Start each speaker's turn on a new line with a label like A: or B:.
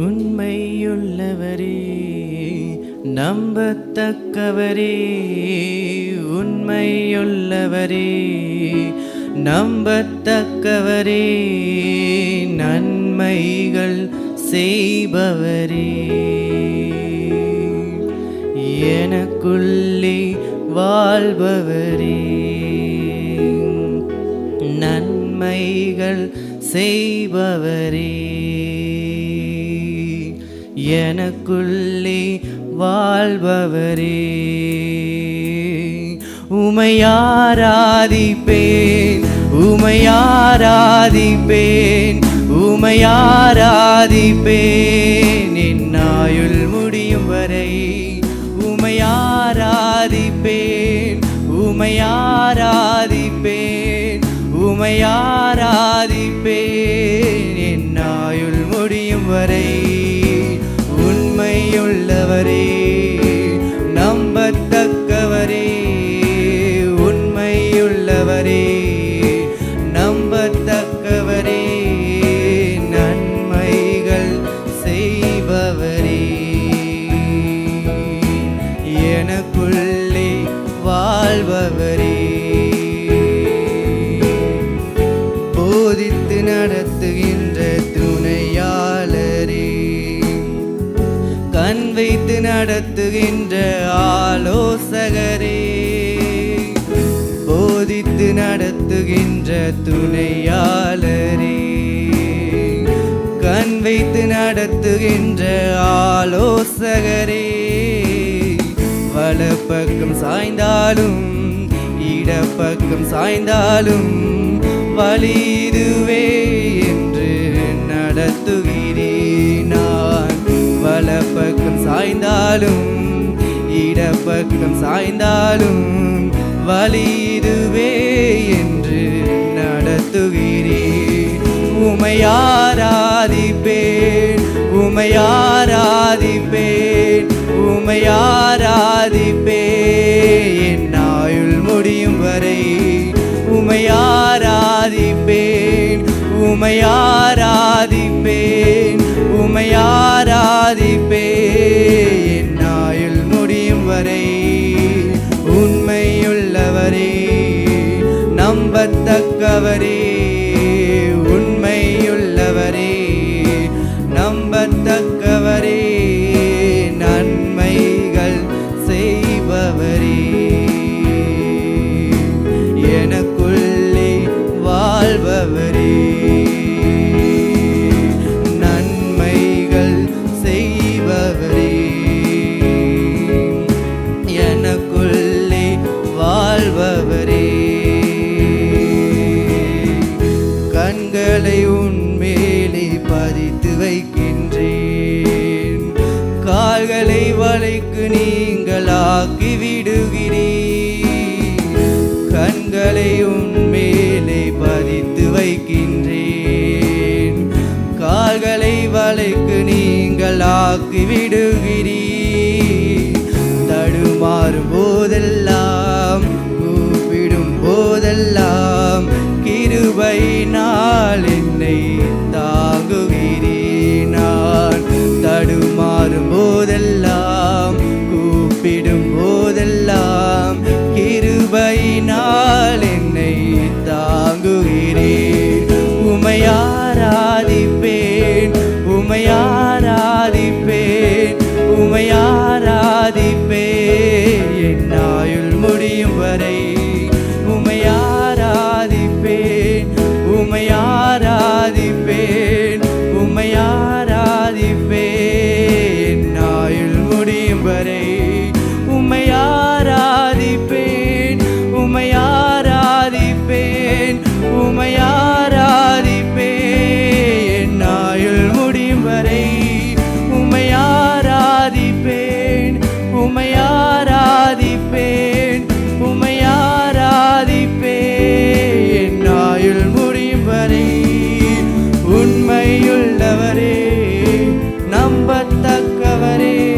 A: உண்மையுள்ளவரே நம்பத்தக்கவரே உண்மையுள்ளவரே நம்பத்தக்கவரே நன்மைகள் செய்பவரே. எனக்குள்ளே வாழ்பவரே நன்மைகள் செய்பவரே. எனக்குள்ளே வாழ்பவரே. உமையாராதிப்பேன் உமையாராதிப்பேன் உமையாராதிப்பேன் என்னாயுள் முடியும் வரை உமையாராதிப்பேன் உமையாராதிப்பேன் உமையாராதிப்பேன் என்னாயுள் முடியும் வரை உண்மையுள்ளவரே நம்பத்தக்கவரே உண்மையுள்ளவரே நம்பத்தக்கவரே நன்மைகள் செய்பவரே. எனக்குள்ளே வாழ்பவரே. போதித்து நடத்துகின்ற நடத்துகின்ற ஆலோசகரே. போதித்து நடத்துகின்ற துணையாளரே. கண் வைத்து நடத்துகின்ற ஆலோசகரே. வலப்பக்கம் சாய்ந்தாலும் இடப்பக்கம் சாய்ந்தாலும் வழி இதுவே. சாய்ந்தாலும் இடப்பக்கம் சாய்ந்தாலும் வழி இதுவே என்று நடத்துகிறேன் உமையாராதிப்பேன் உமையாராதிப்பேன் உமையாராதிப்பேன் என் ஆயுள் முடியும் வரை உமையாராதிப்பேன் உமையாராதிப்பேன் உமையாராதிப்பேன் நம்பத்தக்கவரே கால்களை வலைக்கு நீங்களாக்கி விடுகிறீர் கண்களை உன்மேலே பதித்து வைக்கின்றேன். கால்களை வலைக்கு நீங்களாக்கி விடுகிறீர் தடுமாறும் போதெல்லாம் கூப்பிடும் போதெல்லாம் கிருபை நான் வரை hasta acabaré.